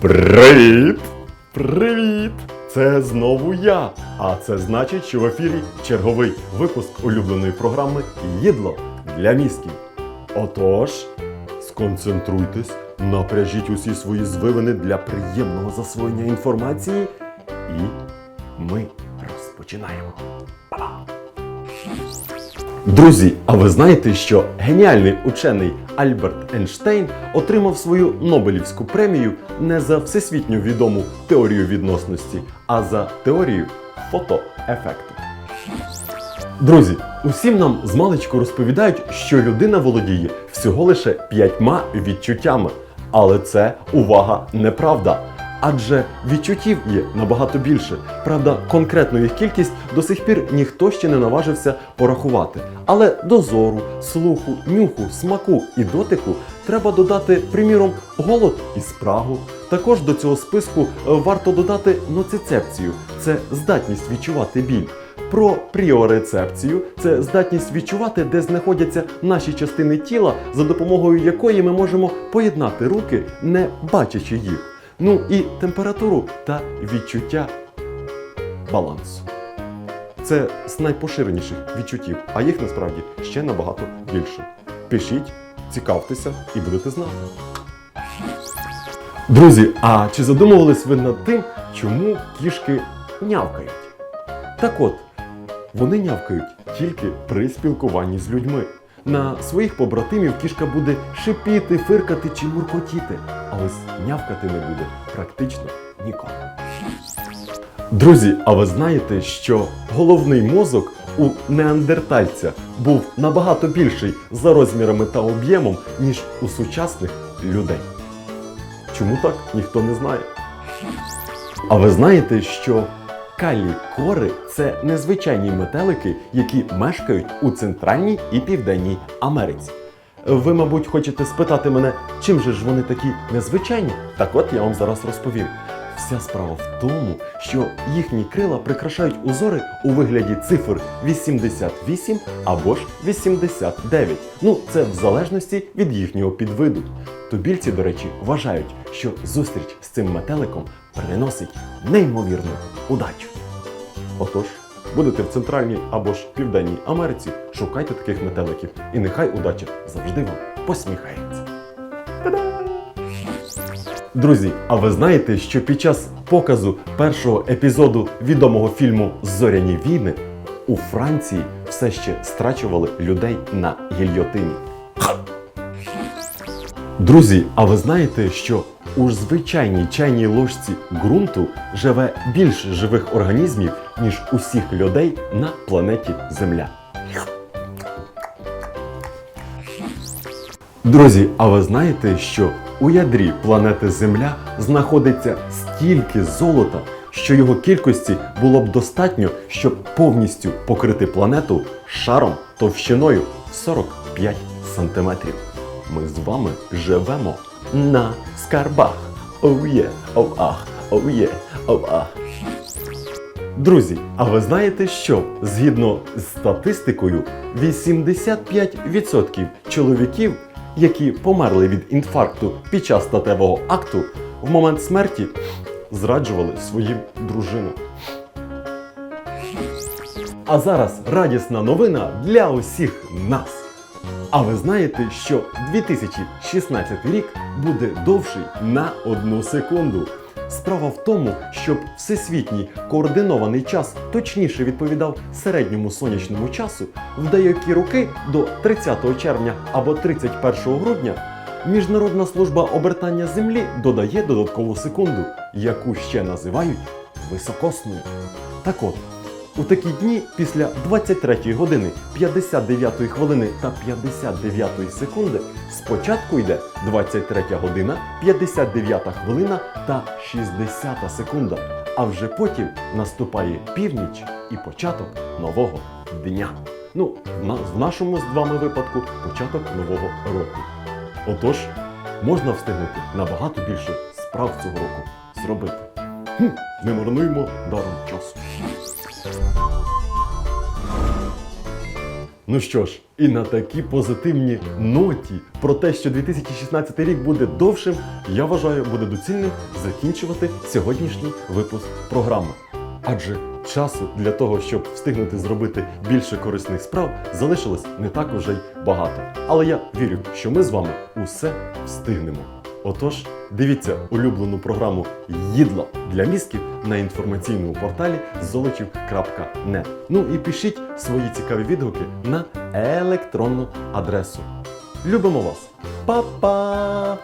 Привіт! Привіт! Це знову я. А це значить, що в ефірі черговий випуск улюбленої програми Їдло для мізків. Отож, сконцентруйтесь, напряжіть усі свої звивини для приємного засвоєння інформації. І ми розпочинаємо. Па-бам! Друзі, а ви знаєте, що геніальний учений Альберт Ейнштейн отримав свою Нобелівську премію не за всесвітньо відому теорію відносності, а за теорію фотоефекту. Друзі, усім нам з маличку розповідають, що людина володіє всього лише п'ятьма відчуттями. Але це увага неправда. Адже відчуттів є набагато більше. Правда, конкретну їх кількість до сих пір ніхто ще не наважився порахувати. Але до зору, слуху, нюху, смаку і дотику треба додати, приміром, голод і спрагу. Також до цього списку е, варто додати ноцицепцію це здатність відчувати біль. Про пріорецепцію це здатність відчувати, де знаходяться наші частини тіла, за допомогою якої ми можемо поєднати руки, не бачачи їх. Ну і температуру та відчуття балансу. Це з найпоширеніших відчуттів, а їх насправді ще набагато більше. Пишіть, цікавтеся і будете знати. Друзі, а чи задумувались ви над тим, чому кішки нявкають? Так от, вони нявкають тільки при спілкуванні з людьми. На своїх побратимів кішка буде шипіти, фиркати чи муркотіти, а ось нявкати не буде практично ніколи. Друзі, а ви знаєте, що головний мозок у неандертальця був набагато більший за розмірами та об'ємом, ніж у сучасних людей? Чому так? Ніхто не знає. А ви знаєте, що калій кори це незвичайні метелики, які мешкають у Центральній і Південній Америці. Ви, мабуть, хочете спитати мене, чим же ж вони такі незвичайні? Так от я вам зараз розповім. Вся справа в тому, що їхні крила прикрашають узори у вигляді цифр 88 або ж 89. Ну, це в залежності від їхнього підвиду. Тубільці, до речі, вважають, що зустріч з цим метеликом приносить неймовірну удачу. Отож, будете в Центральній або ж Південній Америці, шукайте таких метеликів, і нехай удача завжди вам посміхається. Та-дам! Друзі, а ви знаєте, що під час показу першого епізоду відомого фільму Зоряні війни у Франції все ще страчували людей на гільйотині? Друзі, а ви знаєте, що у звичайній чайній ложці ґрунту живе більше живих організмів, ніж усіх людей на планеті Земля? Друзі, а ви знаєте, що у ядрі планети Земля знаходиться стільки золота, що його кількості було б достатньо, щоб повністю покрити планету шаром товщиною 45 сантиметрів. Ми з вами живемо на скарбах. Оу є, оу ах, оу є, оу ах. Друзі, а ви знаєте, що згідно з статистикою, 85% чоловіків, які померли від інфаркту під час статевого акту, в момент смерті зраджували своїм дружинам. А зараз радісна новина для усіх нас. А ви знаєте, що 2016 рік буде довший на одну секунду. Справа в тому, щоб всесвітній координований час точніше відповідав середньому сонячному часу, в деякі роки до 30 червня або 31 грудня Міжнародна служба обертання Землі додає додаткову секунду, яку ще називають високосною. Так от, у такі дні після 23 години 59 хвилини та 59 секунди спочатку йде 23 година 59 хвилина та 60 секунда, а вже потім наступає північ і початок нового дня. Ну, в нашому з вами випадку початок нового року. Отож, можна встигнути набагато більше справ цього року зробити. Хм, не марнуємо даром часу. Ну що ж, і на такій позитивній ноті про те, що 2016 рік буде довшим, я вважаю, буде доцільним закінчувати сьогоднішній випуск програми. Адже часу для того, щоб встигнути зробити більше корисних справ, залишилось не так уже й багато. Але я вірю, що ми з вами усе встигнемо. Отож, дивіться улюблену програму Їдло для мізків на інформаційному порталі золочів.нет. Ну і пишіть свої цікаві відгуки на електронну адресу. Любимо вас! Па-па!